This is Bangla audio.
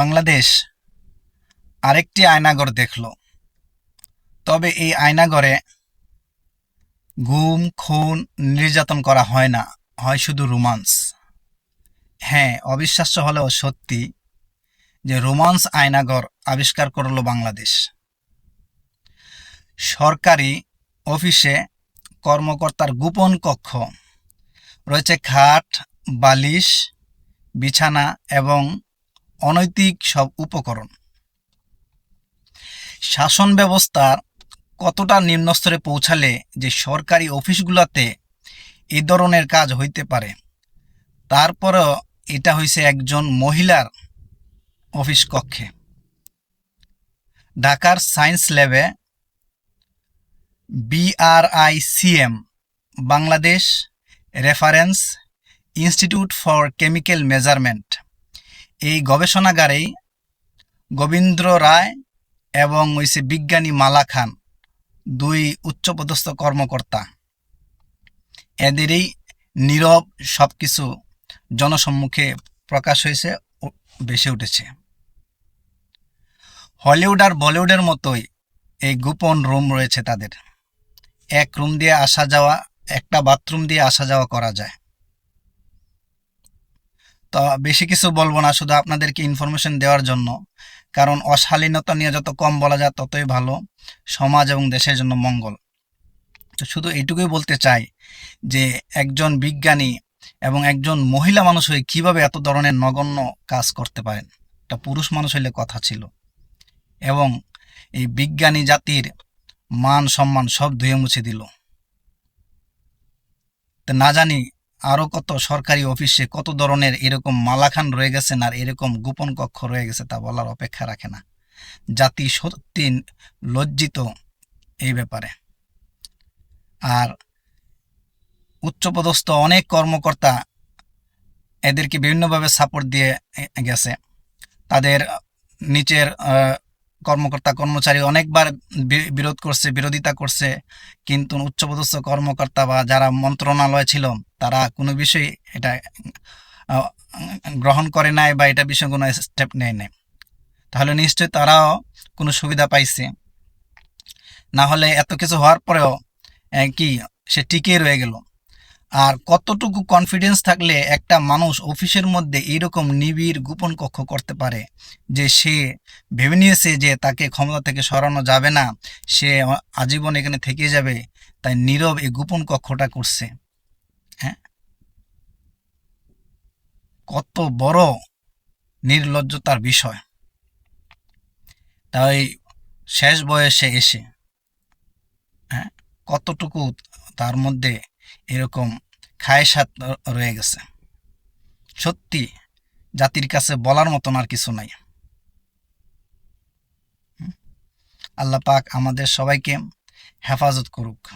বাংলাদেশ আরেকটি আয়নাগর দেখল। তবে এই আয়নাগরে গুম, খুন, নির্যাতন করা হয় না, হয় শুধু রোমান্স। হ্যাঁ অবিশ্বাস্য হলেও সত্যি যে রোমান্স আয়নাগর আবিষ্কার করল বাংলাদেশ। সরকারি অফিসে কর্মকর্তার গোপন কক্ষ, রয়েছে খাট, বালিশ, বিছানা এবং অনৈতিক সব উপকরণ। শাসন ব্যবস্থার কতটা নিম্নস্তরে পৌঁছালে যে সরকারি অফিসগুলোতে এই ধরনের কাজ হইতে পারে? তারপরেও এটা হয়েছে একজন মহিলার অফিস কক্ষে। ঢাকার সায়েন্স ল্যাবে BRICM Bangladesh reference institute for chemical measurement. এই গবেষণাগারেই গোবিন্দ্র রায় এবং হইছে বিজ্ঞানী মালা খান, দুই উচ্চপদস্থ কর্মকর্তা। এদেরই নীরব সব কিছু জনসম্মুখে প্রকাশ হয়েছে বেসে উঠেছে। হলিউড আর বলিউডের মতোই এই গোপন রুম রয়েছে তাদের। এক রুম দিয়ে আসা যাওয়া, একটা বাথরুম দিয়ে আসা যাওয়া করা যায়। তো বেশি কিছু বলব না, শুধু আপনাদেরকে ইনফরমেশন দেওয়ার জন্য। কারণ অশালীনতা নিয়ে যত কম বলা যায়, ততই ভালো। সমাজ এবং দেশের জন্য মঙ্গল। তো শুধু এইটুকুই বলতে চাই যে, একজন বিজ্ঞানী এবং একজন মহিলা মানুষ হয়ে কীভাবে এত ধরনের নগণ্য কাজ করতে পারেন? একটা পুরুষ মানুষ হইলে কথা ছিল। এবং এই বিজ্ঞানী জাতির মান, সম্মান সব ধুয়ে মুছে দিল। তো না জানি আরও কত সরকারি অফিসে কত ধরনের এরকম মালাখান রয়ে গেছেন আর এরকম গোপন কক্ষ রয়ে গেছে তা বলার অপেক্ষা রাখে না। জাতি সত্যি লজ্জিত এই ব্যাপারে। আর উচ্চপদস্থ অনেক কর্মকর্তা এদেরকে বিভিন্নভাবে সাপোর্ট দিয়ে গেছে। তাদের নিচের কর্মকর্তা কর্মচারী অনেকবার বিরোধ করছে, বিরোধিতা করছে, কিন্তু উচ্চপদস্থ কর্মকর্তা বা যারা মন্ত্রণালয় ছিল, তারা কোনো বিষয়ে এটা গ্রহণ করে নাই বা এটা বিষয়ে কোনো স্টেপ নেয় নাই। তাহলে নিশ্চয়ই তারাও কোনো সুবিধা পাইছে। না হলে এত কিছু হওয়ার পরেও কি সে টিকে রয়ে গেল। আর কতটুকু কনফিডেন্স থাকলে একটা মানুষ অফিসের মধ্যে এইরকম নিবিড় গোপন কক্ষ করতে পারে? যে সে ভেবে নিয়েছে যে তাকে ক্ষমতা থেকে সরানো যাবে না, সে আজীবন এখানে থেকে যাবে, তাই নীরব এই গোপন কক্ষটা করছে। হ্যাঁ? কত বড় নির্লজ্জতার বিষয়। তাই শেষ বয়সে এসে হ্যাঁ? কতটুকু তার মধ্যে এরকম খায়সাত রয়ে গেছে। সত্যি, জাতির কাছে বলার মতন আর কিছু নাই। আল্লাহ পাক আমাদের সবাইকে হেফাজত করুক।